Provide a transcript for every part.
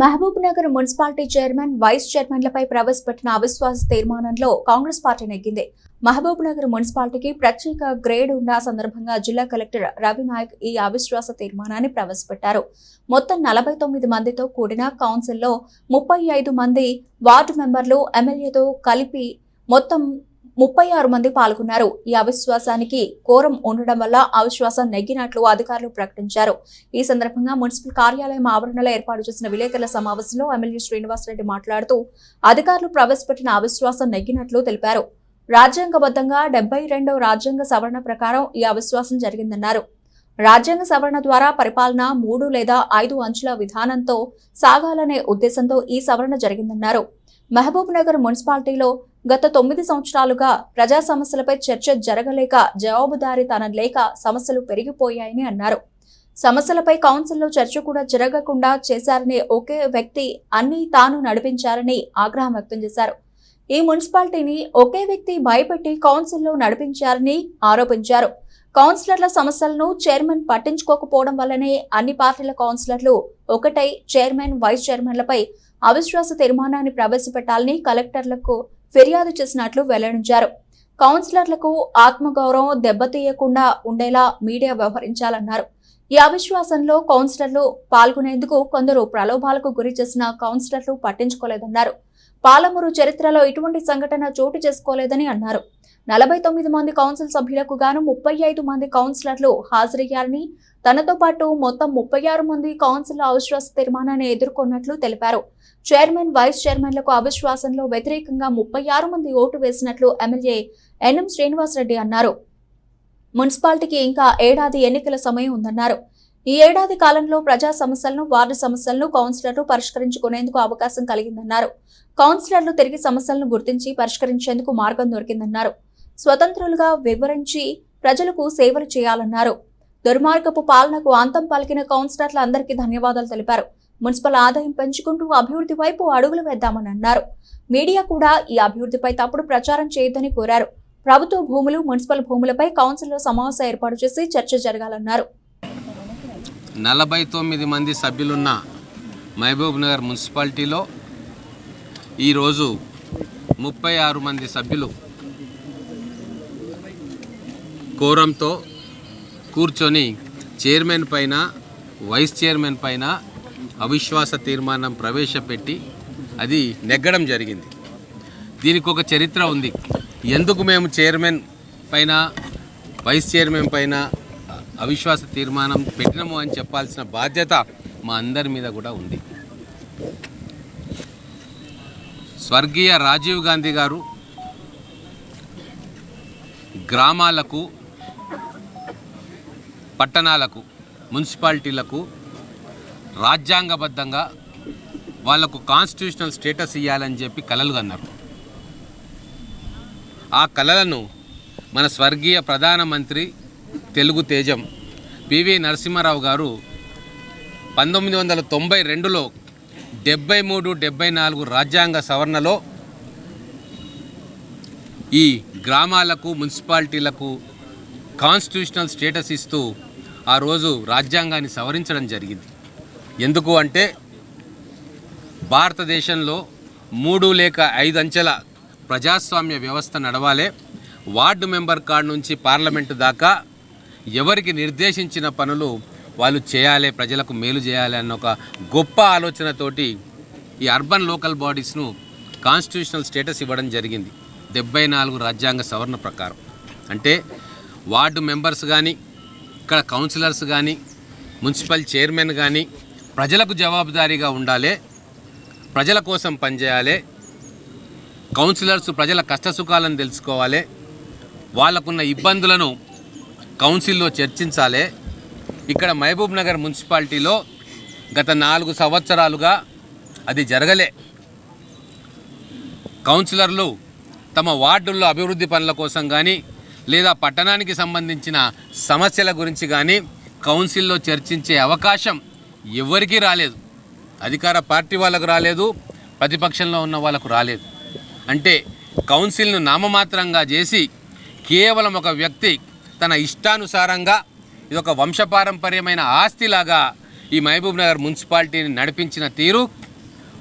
Mahabub Nagar municipality chairman vice చైర్మన్లపై ప్రవేశపెట్టిన అవిశ్వాస తీర్మానంలో Congress party నెగ్గింది. మహబూబ్ నగర్ మున్సిపాలిటీకి ప్రత్యేక గ్రేడ్ ఉన్న సందర్భంగా జిల్లా కలెక్టర్ రవి నాయక్ ఈ అవిశ్వాస తీర్మానాన్ని ప్రవేశపెట్టారు. మొత్తం నలభై తొమ్మిది మందితో కూడిన కౌన్సిల్లో ముప్పై ఐదు మంది వార్డు మెంబర్లు ఎమ్మెల్యేతో కలిపి మొత్తం ముప్పై ఆరు మంది పాల్గొన్నారు. ఈ అవిశ్వాసానికి కోరం ఉండడం వల్ల అవిశ్వాసం నెగ్గినట్లు అధికారులు ప్రకటించారు. ఈ సందర్భంగా మున్సిపల్ కార్యాలయం ఆవరణలో ఏర్పాటు చేసిన విలేకరుల సమావేశంలో ఎమ్మెల్యే శ్రీనివాసరెడ్డి మాట్లాడుతూ అధికారులు ప్రవేశపెట్టిన అవిశ్వాసం నెగ్గినట్లు తెలిపారు. రాజ్యాంగబద్ధంగా డెబ్బై రెండవ రాజ్యాంగ సవరణ ప్రకారం ఈ అవిశ్వాసం జరిగిందన్నారు. రాజ్యాంగ సవరణ ద్వారా పరిపాలన మూడు లేదా ఐదు అంచుల విధానంతో సాగాలనే ఉద్దేశంతో ఈ సవరణ జరిగిందన్నారు. మహబూబ్ నగర్ మున్సిపాలిటీలో గత తొమ్మిది సంవత్సరాలుగా ప్రజా సమస్యలపై చర్చ జరగలేక జవాబుదారీతనం లేక సమస్యలు పెరిగిపోయాయని అన్నారు. సమస్యలపై కౌన్సిల్లో చర్చ కూడా జరగకుండా చేశారని ఒకే వ్యక్తి అన్ని తాను నడిపించారని ఆగ్రహం వ్యక్తం చేశారు. ఈ మున్సిపాలిటీని ఒకే వ్యక్తి భయపెట్టి కౌన్సిల్లో నడిపించారని ఆరోపించారు. కౌన్సిలర్ల సమస్యలను చైర్మన్ పట్టించుకోకపోవడం వల్లనే అన్ని పార్టీల కౌన్సిలర్లు ఒకటై చైర్మన్ వైస్ చైర్మన్లపై అవిశ్వాస తీర్మానాన్ని ప్రవేశపెట్టాలని కలెక్టర్లకు ఫిర్యాదు చేసినట్లు వెల్లడించారు. కౌన్సిలర్లకు ఆత్మగౌరవం దెబ్బతీయకుండా ఉండేలా మీడియా వ్యవహరించాలన్నారు. ఈ అవిశ్వాసంలో కౌన్సిలర్లు పాల్గొనేందుకు కొందరు ప్రలోభాలకు గురి చేసిన కౌన్సిలర్లు పట్టించుకోలేదన్నారు. పాలమూరు చరిత్రలో ఇటువంటి సంఘటన చోటు చేసుకోలేదని అన్నారు. నలభై తొమ్మిది మంది కౌన్సిల్ సభ్యులకు గాను ముప్పై ఐదు మంది కౌన్సిలర్లు హాజరయ్యారని తనతో పాటు మొత్తం ముప్పై ఆరు మంది కౌన్సిల్ అవిశ్వాస తీర్మానాన్ని ఎదుర్కొన్నట్లు తెలిపారు. చైర్మన్ వైస్ చైర్మన్లకు అవిశ్వాసంలో వ్యతిరేకంగా ముప్పై ఆరు మంది ఓటు వేసినట్లు ఎమ్మెల్యే ఎన్ఎం శ్రీనివాసరెడ్డి అన్నారు. మున్సిపాలిటీకి ఇంకా ఏడాది ఎన్నికల సమయం ఉందన్నారు. ఈ ఏడాది కాలంలో ప్రజా సమస్యలను వార్డు సమస్యలను కౌన్సిలర్లు పరిష్కరించుకునేందుకు అవకాశం కలిగిందన్నారు. కౌన్సిలర్లు తిరిగి సమస్యలను గుర్తించి పరిష్కరించేందుకు మార్గం దొరికిందన్నారు. స్వతంత్రులుగా వివరించి ప్రజలకు సేవలు చేయాలన్నారు. దుర్మార్గపు పాలనకు అంతం పలికిన కౌన్సిలర్లందరికీ ధన్యవాదాలు తెలిపారు. మున్సిపల్ ఆదాయం పెంచుకుంటూ అభివృద్ధి వైపు అడుగులు వేద్దామని అన్నారు. మీడియా కూడా ఈ అభివృద్ధిపై తప్పుడు ప్రచారం చేయొద్దని కోరారు. ప్రభుత్వ భూములు మున్సిపల్ భూములపై కౌన్సిల్లో సమావేశం ఏర్పాటు చేసి చర్చ జరగాలన్నారు. నలభై తొమ్మిది మంది సభ్యులున్న మహబూబ్ నగర్ మున్సిపాలిటీలో ఈరోజు ముప్పై ఆరు మంది సభ్యులు కోరంతో కూర్చొని చైర్మన్ పైన వైస్ చైర్మన్ పైన అవిశ్వాస తీర్మానం ప్రవేశపెట్టి అది నెగ్గడం జరిగింది. దీనికి ఒక చరిత్ర ఉంది. ఎందుకు మేము చైర్మన్ పైన వైస్ చైర్మన్ పైన అవిశ్వాస తీర్మానం పెట్టినము అని చెప్పాల్సిన బాధ్యత మా అందరి మీద కూడా ఉంది. స్వర్గీయ రాజీవ్ గాంధీ గారు గ్రామాలకు పట్టణాలకు మున్సిపాలిటీలకు రాజ్యాంగబద్ధంగా వాళ్ళకు కాన్స్టిట్యూషనల్ స్టేటస్ ఇవ్వాలని చెప్పి కలలు కన్నారు. ఆ కలలను మన స్వర్గీయ ప్రధానమంత్రి తెలుగు తేజం. పివి నరసింహారావు గారు పంతొమ్మిది వందల తొంభై రెండులో డెబ్బై మూడు డెబ్బై నాలుగు రాజ్యాంగ సవరణలో ఈ గ్రామాలకు మున్సిపాలిటీలకు కాన్స్టిట్యూషనల్ స్టేటస్ ఇస్తూ ఆ రోజు రాజ్యాంగాన్ని సవరించడం జరిగింది. ఎందుకు అంటే భారతదేశంలో మూడు లేక ఐదు అంచెల ప్రజాస్వామ్య వ్యవస్థ నడవాలే. వార్డు మెంబర్ కాడ నుంచి పార్లమెంటు దాకా ఎవరికి నిర్దేశించిన పనులు వాళ్ళు చేయాలి ప్రజలకు మేలు చేయాలి అన్న ఒక గొప్ప ఆలోచనతోటి ఈ అర్బన్ లోకల్ బాడీస్ను కాన్స్టిట్యూషనల్ స్టేటస్ ఇవ్వడం జరిగింది. డెబ్బై నాలుగు రాజ్యాంగ సవరణ ప్రకారం. అంటే వార్డు మెంబర్స్ కానీ ఇక్కడ కౌన్సిలర్స్ కానీ మున్సిపల్ చైర్మన్ కానీ ప్రజలకు జవాబుదారీగా ఉండాలి ప్రజల కోసం పనిచేయాలి కౌన్సిలర్స్ ప్రజల కష్టసుఖాలను తెలుసుకోవాలి వాళ్ళకున్న ఇబ్బందులను కౌన్సిల్లో చర్చించాలి. ఇక్కడ మహబూబ్ నగర్ మున్సిపాలిటీలో గత నాలుగు సంవత్సరాలుగా అది జరగలే. కౌన్సిలర్లు తమ వార్డుల్లో అభివృద్ధి పనుల కోసం కానీ లేదా పట్టణానికి సంబంధించిన సమస్యల గురించి కానీ కౌన్సిల్లో చర్చించే అవకాశం ఎవరికీ రాలేదు. అధికార పార్టీ వాళ్ళకు రాలేదు ప్రతిపక్షంలో ఉన్న వాళ్ళకు రాలేదు. అంటే కౌన్సిల్ను నామమాత్రంగా చేసి కేవలం ఒక వ్యక్తి తన ఇష్టానుసారంగా ఇది ఒక వంశపారంపర్యమైన ఆస్తిలాగా ఈ మహబూబ్ నగర్ మున్సిపాలిటీని నడిపించిన తీరు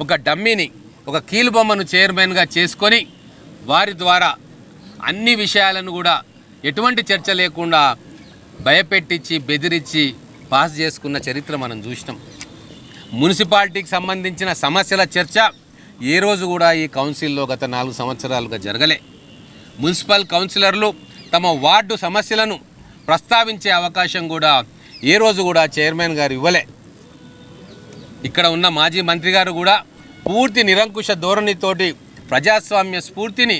ఒక డమ్మీని ఒక కీలుబొమ్మను చైర్మన్గా చేసుకొని వారి ద్వారా అన్ని విషయాలను కూడా ఎటువంటి చర్చ లేకుండా భయపెట్టించి బెదిరించి పాస్ చేసుకున్న చరిత్ర మనం చూసినాం. మున్సిపాలిటీకి సంబంధించిన సమస్యల చర్చ ఏ రోజు కూడా ఈ కౌన్సిల్లో గత నాలుగు సంవత్సరాలుగా జరగలే. మున్సిపల్ కౌన్సిలర్లు తమ వార్డు సమస్యలను ప్రస్తావించే అవకాశం కూడా ఏ రోజు కూడా చైర్మన్ గారు ఇవ్వలే. ఇక్కడ ఉన్న మాజీ మంత్రి గారు కూడా పూర్తి నిరంకుశ ధోరణితోటి ప్రజాస్వామ్య స్ఫూర్తిని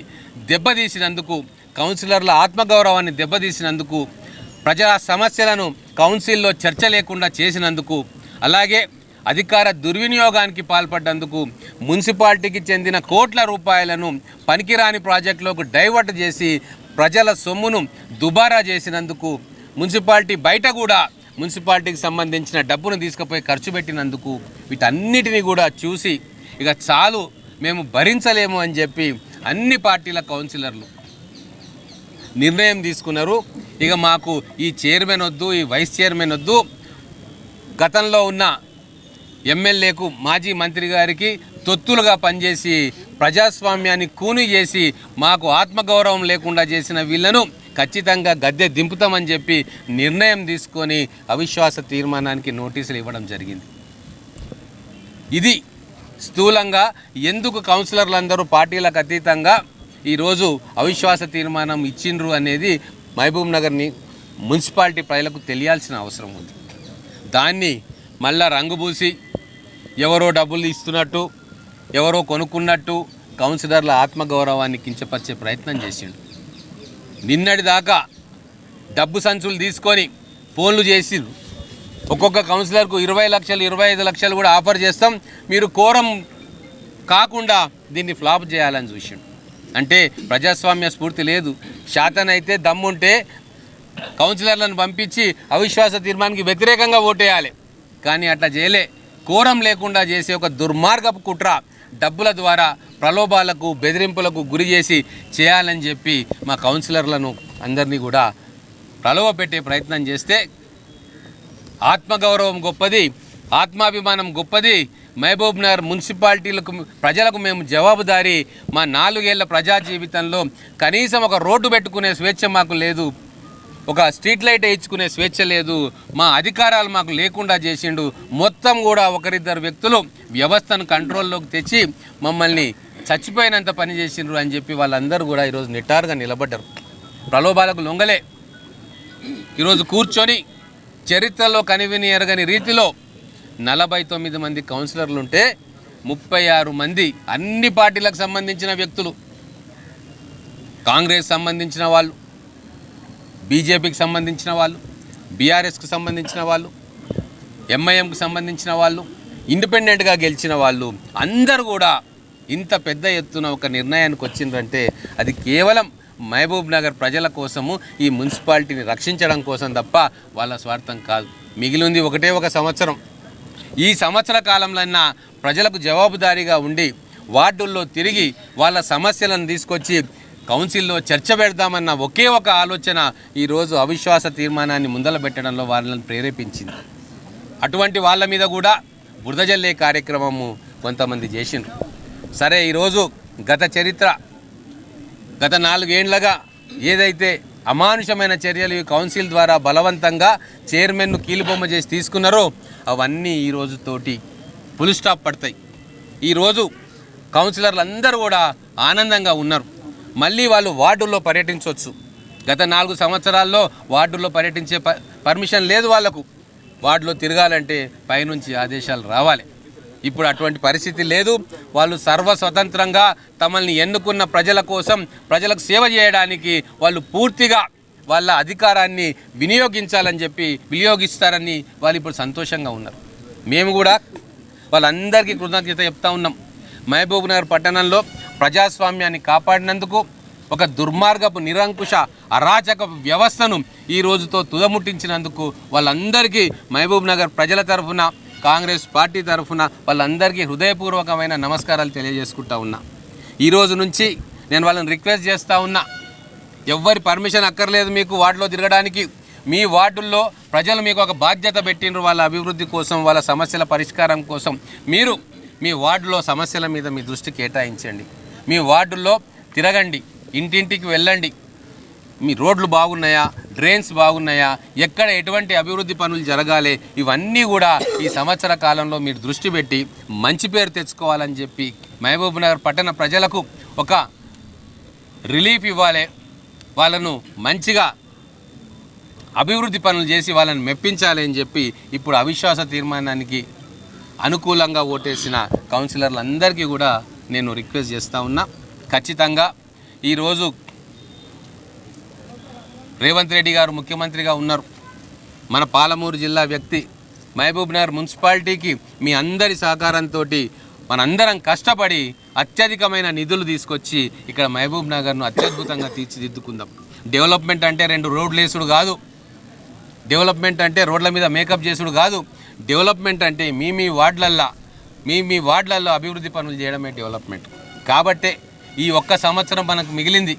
దెబ్బతీసినందుకు కౌన్సిలర్ల ఆత్మగౌరవాన్ని దెబ్బతీసినందుకు ప్రజా సమస్యలను కౌన్సిల్లో చర్చ లేకుండా చేసినందుకు అలాగే అధికార దుర్వినియోగానికి పాల్పడ్డందుకు మున్సిపాలిటీకి చెందిన కోట్ల రూపాయలను పనికిరాని ప్రాజెక్టులోకి డైవర్ట్ చేసి ప్రజల సొమ్మును దుబారా చేసినందుకు మున్సిపాలిటీ బయట కూడా మున్సిపాలిటీకి సంబంధించిన డబ్బును తీసుకుపోయి ఖర్చు పెట్టినందుకు వీటన్నిటిని కూడా చూసి ఇక చాలు మేము భరించలేము అని చెప్పి అన్ని పార్టీల కౌన్సిలర్లు నిర్ణయం తీసుకున్నారు. ఇక మాకు ఈ చైర్మన్ వద్దు ఈ వైస్ చైర్మన్ వద్దు. గతంలో ఉన్న ఎమ్మెల్యేకు మాజీ మంత్రి గారికి తొత్తులుగా పనిచేసి ప్రజాస్వామ్యాన్ని కూని చేసి మాకు ఆత్మగౌరవం లేకుండా చేసిన వీళ్ళను ఖచ్చితంగా గద్దె దింపుతామని చెప్పి నిర్ణయం తీసుకొని అవిశ్వాస తీర్మానానికి నోటీసులు ఇవ్వడం జరిగింది. ఇది స్థూలంగా ఎందుకు కౌన్సిలర్లందరూ పార్టీలకు అతీతంగా ఈరోజు అవిశ్వాస తీర్మానం ఇచ్చిండ్రు అనేది మహబూబ్ నగర్ని మున్సిపాలిటీ ప్రజలకు తెలియాల్సిన అవసరం ఉంది. దాన్ని మళ్ళా రంగుబూసి ఎవరో డబ్బులు ఇస్తున్నట్టు ఎవరో కొనుక్కున్నట్టు కౌన్సిలర్ల ఆత్మగౌరవాన్ని కించపరిచే ప్రయత్నం చేసిండు. నిన్నటి దాకా డబ్బు సంచులు తీసుకొని ఫోన్లు చేసి ఒక్కొక్క కౌన్సిలర్కు ఇరవై లక్షలు ఇరవై ఐదు లక్షలు కూడా ఆఫర్ చేస్తాం. మీరు కోరం కాకుండా దీన్ని ఫ్లాప్ చేయాలని చూసిండు. అంటే ప్రజాస్వామ్య స్ఫూర్తి లేదు. శాతనైతే దమ్ముంటే కౌన్సిలర్లను పంపించి అవిశ్వాస తీర్మానానికి వ్యతిరేకంగా ఓటేయాలి. కానీ అట్లా చేయలే. కోరం లేకుండా చేసే ఒక దుర్మార్గపు కుట్ర డబ్బుల ద్వారా ప్రలోభాలకు బెదిరింపులకు గురి చేసి చేయాలని చెప్పి మా కౌన్సిలర్లను అందరినీ కూడా ప్రలోభ పెట్టే ప్రయత్నం చేస్తే ఆత్మగౌరవం గొప్పది ఆత్మాభిమానం గొప్పది. మహబూబ్ నగర్ మున్సిపాలిటీలకు ప్రజలకు మేము జవాబుదారి మా నాలుగేళ్ళ ప్రజా జీవితంలో కనీసం ఒక రోడ్డు పెట్టుకునే స్వేచ్ఛ మాకు లేదు. ఒక స్ట్రీట్ లైట్ వేయించుకునే స్వేచ్ఛ లేదు. మా అధికారాలు మాకు లేకుండా చేసిండు. మొత్తం కూడా ఒకరిద్దరు వ్యక్తులు వ్యవస్థను కంట్రోల్లోకి తెచ్చి మమ్మల్ని చచ్చిపోయినంత పని చేసిండ్రు అని చెప్పి వాళ్ళందరూ కూడా ఈరోజు నిటారుగా నిలబడ్డారు. ప్రలోభాలకు లొంగలే. ఈరోజు కూర్చొని చరిత్రలో కనివిని ఎరగని రీతిలో నలభై తొమ్మిది మంది కౌన్సిలర్లు ఉంటే ముప్పై ఆరు మంది అన్ని పార్టీలకు సంబంధించిన వ్యక్తులు కాంగ్రెస్ సంబంధించిన వాళ్ళు బీజేపీకి సంబంధించిన వాళ్ళు బీఆర్ఎస్కి సంబంధించిన వాళ్ళు ఎంఐఎంకి సంబంధించిన వాళ్ళు ఇండిపెండెంట్గా గెలిచిన వాళ్ళు అందరూ కూడా ఇంత పెద్ద ఎత్తున ఒక నిర్ణయానికి వచ్చిందంటే అది కేవలం మహబూబ్ నగర్ ప్రజల కోసము ఈ మున్సిపాలిటీని రక్షించడం కోసం తప్ప వాళ్ళ స్వార్థం కాదు. మిగిలింది ఒకటే ఒక సంవత్సరం. ఈ సంవత్సర కాలంలో ప్రజలకు జవాబుదారీగా ఉండి వార్డుల్లో తిరిగి వాళ్ళ సమస్యలను తీసుకొచ్చి కౌన్సిల్లో చర్చ పెడదామన్న ఒకే ఒక ఆలోచన ఈరోజు అవిశ్వాస తీర్మానాన్ని ముందల పెట్టడంలో వాళ్ళని ప్రేరేపించింది. అటువంటి వాళ్ళ మీద కూడా బురద జల్లే కార్యక్రమము కొంతమంది చేసిండ్రు. సరే ఈరోజు గత చరిత్ర గత నాలుగేండ్లగా ఏదైతే అమానుషమైన చర్యలు ఈ కౌన్సిల్ ద్వారా బలవంతంగా చైర్మన్ను కీలుబొమ్మ చేసి తీసుకున్నారో అవన్నీ ఈ రోజుతోటి ఫుల్ స్టాప్ పడతాయి. ఈరోజు కౌన్సిలర్లు అందరూ కూడా ఆనందంగా ఉన్నారు. మళ్ళీ వాళ్ళు వార్డుల్లో పర్యటించవచ్చు గత నాలుగు సంవత్సరాల్లో వార్డుల్లో పర్యటించే ప పర్మిషన్ లేదు వాళ్ళకు వార్డులో తిరగాలంటే పైనుంచి ఆదేశాలు రావాలి. ఇప్పుడు అటువంటి పరిస్థితి లేదు. వాళ్ళు సర్వ స్వతంత్రంగా తమల్ని ఎన్నుకున్న ప్రజల కోసం ప్రజలకు సేవ చేయడానికి వాళ్ళు పూర్తిగా వాళ్ళ అధికారాన్ని వినియోగించాలని చెప్పి వినియోగిస్తారని వాళ్ళు ఇప్పుడు సంతోషంగా ఉన్నారు. మేము కూడా వాళ్ళందరికీ కృతజ్ఞత చెప్తా ఉన్నాం. మహబూబ్ నగర్ పట్టణంలో ప్రజాస్వామ్యాన్ని కాపాడినందుకు ఒక దుర్మార్గపు నిరంకుశ అరాచక వ్యవస్థను ఈ రోజుతో తుదముట్టించినందుకు వాళ్ళందరికీ మహబూబ్ నగర్ ప్రజల తరఫున కాంగ్రెస్ పార్టీ తరఫున వాళ్ళందరికీ హృదయపూర్వకమైన నమస్కారాలు తెలియజేసుకుంటా ఉన్నా. ఈ రోజు నుంచి నేను వాళ్ళని రిక్వెస్ట్ చేస్తూ ఉన్నా. ఎవ్వరి పర్మిషన్ అక్కర్లేదు మీకు వార్డులో తిరగడానికి. మీ వార్డుల్లో ప్రజలు మీకు ఒక బాధ్యత పెట్టిండ్రు వాళ్ళ అభివృద్ధి కోసం వాళ్ళ సమస్యల పరిష్కారం కోసం. మీరు మీ వార్డులో సమస్యల మీద మీ దృష్టి కేటాయించండి. మీ వార్డుల్లో తిరగండి. ఇంటింటికి వెళ్ళండి. మీ రోడ్లు బాగున్నాయా? డ్రైన్స్ బాగున్నాయా? ఎక్కడ ఎటువంటి అభివృద్ధి పనులు జరగాలి? ఇవన్నీ కూడా ఈ సంవత్సర కాలంలో మీరు దృష్టి పెట్టి మంచి పేరు తెచ్చుకోవాలని చెప్పి మహబూబ్నగర్ పట్టణ ప్రజలకు ఒక రిలీఫ్ ఇవ్వాలి. వాళ్ళను మంచిగా అభివృద్ధి పనులు చేసి వాళ్ళని మెప్పించాలి అని చెప్పి ఇప్పుడు అవిశ్వాస తీర్మానానికి అనుకూలంగా ఓటేసిన కౌన్సిలర్లందరికీ కూడా నేను రిక్వెస్ట్ చేస్తూ ఉన్నా. ఖచ్చితంగా ఈరోజు రేవంత్ రెడ్డి గారు ముఖ్యమంత్రిగా ఉన్నారు. మన పాలమూరు జిల్లా వ్యక్తి మహబూబ్ నగర్ మున్సిపాలిటీకి మీ అందరి సహకారంతో మనందరం కష్టపడి అత్యధికమైన నిధులు తీసుకొచ్చి ఇక్కడ మహబూబ్ నగర్ను అత్యద్భుతంగా తీర్చిదిద్దుకుందాం. డెవలప్మెంట్ అంటే రెండు రోడ్లు వేసుడు కాదు. డెవలప్మెంట్ అంటే రోడ్ల మీద మేకప్ చేసుడు కాదు. డెవలప్మెంట్ అంటే మీ మీ వార్డులల్లో మీ మీ వార్డులలో అభివృద్ధి పనులు చేయడమే డెవలప్మెంట్. కాబట్టే ఈ ఒక్క సంవత్సరం మనకు మిగిలింది.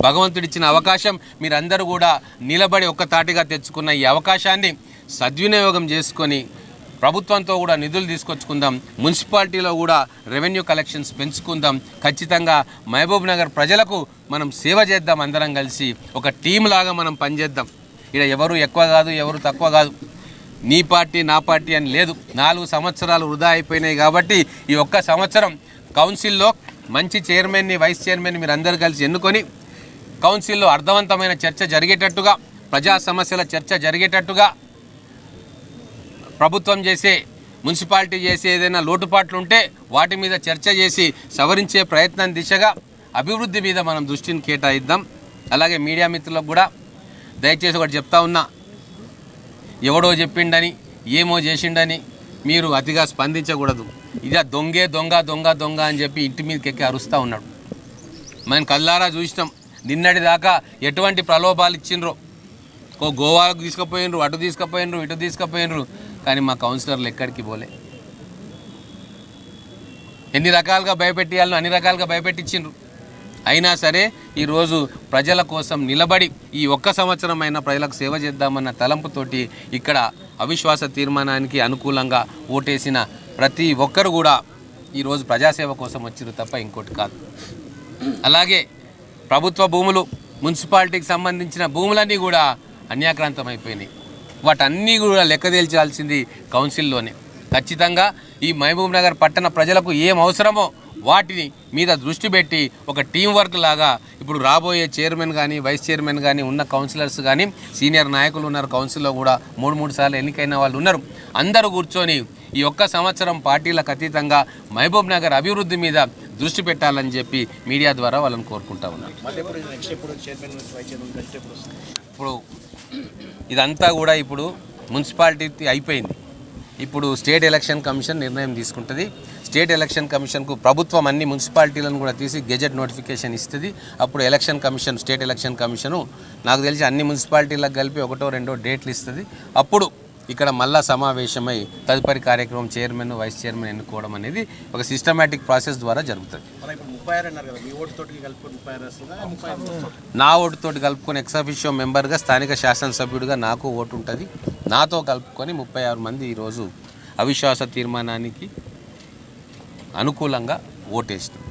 భగవంతుడిచ్చిన అవకాశం మీరందరూ కూడా నిలబడి ఒక్క తాటిగా తెచ్చుకున్న ఈ అవకాశాన్ని సద్వినియోగం చేసుకొని ప్రభుత్వంతో కూడా నిధులు తీసుకొచ్చుకుందాం. మున్సిపాలిటీలో కూడా రెవెన్యూ కలెక్షన్స్ పెంచుకుందాం. ఖచ్చితంగా మహబూబ్ నగర్ ప్రజలకు మనం సేవ చేద్దాం అందరం కలిసి. ఒక టీం లాగా మనం పనిచేద్దాం. ఇక్కడ ఎవరు ఎక్కువ కాదు ఎవరు తక్కువ కాదు. నీ పార్టీ నా పార్టీ అని లేదు. నాలుగు సంవత్సరాలు వృధా అయిపోయినాయి కాబట్టి ఈ ఒక్క సంవత్సరం కౌన్సిల్లో మంచి చైర్మన్ని వైస్ చైర్మన్ మీరు అందరు కలిసి ఎన్నుకొని కౌన్సిల్లో అర్థవంతమైన చర్చ జరిగేటట్టుగా ప్రజా సమస్యల చర్చ జరిగేటట్టుగా ప్రభుత్వం చేసే మున్సిపాలిటీ చేసే ఏదైనా లోటుపాట్లు ఉంటే వాటి మీద చర్చ చేసి సవరించే ప్రయత్నం దిశగా అభివృద్ధి మీద మనం దృష్టిని కేటాయిద్దాం. అలాగే మీడియా మిత్రులకు కూడా దయచేసి ఒకటి చెప్తా ఉన్నా ఎవడో చెప్పిండని ఏమో చేసిండని మీరు అతిగా స్పందించకూడదు. ఇదే దొంగే దొంగ దొంగ దొంగ అని చెప్పి ఇంటి మీదకి ఎక్కి అరుస్తూ ఉన్నాడు. మనం కల్లారా చూసినాం. నిన్నటి దాకా ఎటువంటి ప్రలోభాలు ఇచ్చిండ్రో. ఓ గోవాకు తీసుకుపోయినరు అటు తీసుకుపోయినరు ఇటు తీసుకుపోయినరు. కానీ మా కౌన్సిలర్లు ఎక్కడికి పోలే. ఎన్ని రకాలుగా భయపెట్టియాలను అన్ని రకాలుగా భయపెట్టించిండ్రు. అయినా సరే ఈరోజు ప్రజల కోసం నిలబడి ఈ ఒక్క సంవత్సరం అయినా ప్రజలకు సేవ చేద్దామన్న తలంపుతోటి ఇక్కడ అవిశ్వాస తీర్మానానికి అనుకూలంగా ఓటేసిన ప్రతి ఒక్కరు కూడా ఈరోజు ప్రజాసేవ కోసం వచ్చిరు తప్ప ఇంకోటి కాదు. అలాగే ప్రభుత్వ భూములు మున్సిపాలిటీకి సంబంధించిన భూములన్నీ కూడా అన్యాక్రాంతం అయిపోయినాయి వాటన్నీ కూడా లెక్కదేల్చాల్సింది కౌన్సిల్లోనే. ఖచ్చితంగా ఈ మహబూబ్ నగర్ పట్టణ ప్రజలకు ఏం అవసరమో వాటిని మీద దృష్టి పెట్టి ఒక టీం వర్క్ లాగా ఇప్పుడు రాబోయే చైర్మన్ కానీ వైస్ చైర్మన్ కానీ ఉన్న కౌన్సిలర్స్ కానీ సీనియర్ నాయకులు ఉన్నారు కౌన్సిల్లో కూడా మూడు మూడు సార్లు ఎన్నికైన వాళ్ళు ఉన్నారు. అందరూ కూర్చొని ఈ ఒక్క సంవత్సరం పార్టీలకు అతీతంగా మహబూబ్ నగర్ అభివృద్ధి మీద దృష్టి పెట్టాలని చెప్పి మీడియా ద్వారా వాళ్ళని కోరుకుంటా ఉన్నారు ఇప్పుడు ఇదంతా కూడా ఇప్పుడు మున్సిపాలిటీ అయిపోయింది. ఇప్పుడు స్టేట్ ఎలక్షన్ కమిషన్ నిర్ణయం తీసుకుంటుంది. స్టేట్ ఎలక్షన్ కమిషన్కు ప్రభుత్వం అన్ని మున్సిపాలిటీలను కూడా తీసి గెజెట్ నోటిఫికేషన్ ఇస్తుంది. అప్పుడు election commission state election commission నాకు తెలిసి అన్ని మున్సిపాలిటీలకు కలిపి ఒకటో రెండో డేట్లు ఇస్తుంది. అప్పుడు ఇక్కడ మళ్ళా సమావేశమై తదుపరి కార్యక్రమం చైర్మన్ వైస్ చైర్మన్ ఎన్నుకోవడం అనేది ఒక సిస్టమేటిక్ ప్రాసెస్ ద్వారా జరుగుతుంది. నా ఓటుతోటి కలుపుకొని ఎక్సాఫిషియో మెంబర్గా స్థానిక శాసనసభ్యుడిగా నాకు ఓటు ఉంటుంది. నాతో కలుపుకొని ముప్పై ఆరు మంది ఈరోజు అవిశ్వాస తీర్మానానికి అనుకూలంగా ఓటేసినాం